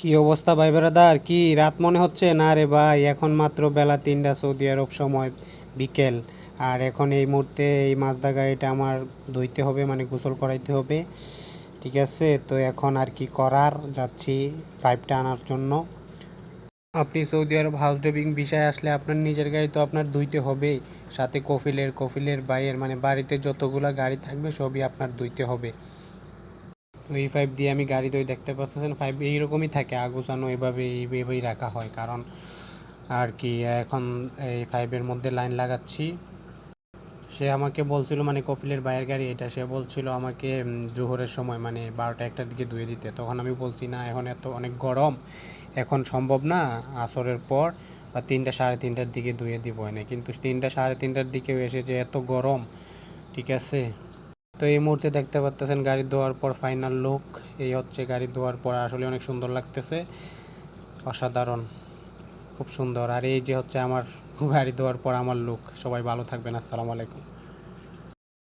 কি অবস্থা ভাই বেড়াদার কি রাত মনে হচ্ছে? না রে ভাই, এখন মাত্র বেলা তিনটা সৌদি আরব সময় বিকেল। আর এখন এই মুহূর্তে এই মাজদা গাড়িটা আমার ধুইতে হবে মানে গোসল করাইতে হবে। ঠিক আছে, তো এখন আর কি করার? যাচ্ছি পাইপটা আনার জন্য। আপনি সৌদি আরব হাউস ড্রাইভিং বিষয়ে আসলে আপনার নিজের গাড়ি তো আপনার ধুইতে হবেই। সাথে কফিলের কফিলের বাইয়ের মানে বাড়িতে যতগুলা গাড়ি থাকবে সবই আপনার ধুইতে হবে। তো এই পাইপ দিয়ে আমি গাড়ি দই দেখতে পাচ্ছেন পাইপ এইরকমই থাকে আগুসানো এভাবে, এইভাবেই রাখা হয়। কারণ আর কি, এখন এই পাইপের মধ্যে লাইন লাগাচ্ছি। সে আমাকে বলছিল মানে কপিলের বাইরের গাড়ি এটা, সে বলছিল আমাকে জোহরের সময় মানে বারোটা একটার দিকে ধুয়ে দিতে। তখন আমি বলছি, না, এখন এত, অনেক গরম, এখন সম্ভব না, আসরের পর, বা তিনটা, সাড়ে তিনটার দিকে ধুয়ে দিব এনে। কিন্তু তিনটা, সাড়ে তিনটার দিকে এসে যে এত গরম, ঠিক আছে? তো এই মুহূর্তে দেখতে পাচ্তেছেন গাড়ি ধোয়ার পর ফাইনাল লুক এই হচ্ছে গাড়ি ধোয়ার পর আসলে অনেক সুন্দর লাগতেছে। অসাধারণ, খুব সুন্দর। আর এই যে হচ্ছে আমার গাড়ি ধোয়ার পর আমার লুক সবাই ভালো থাকবেন। আসসালামু আলাইকুম।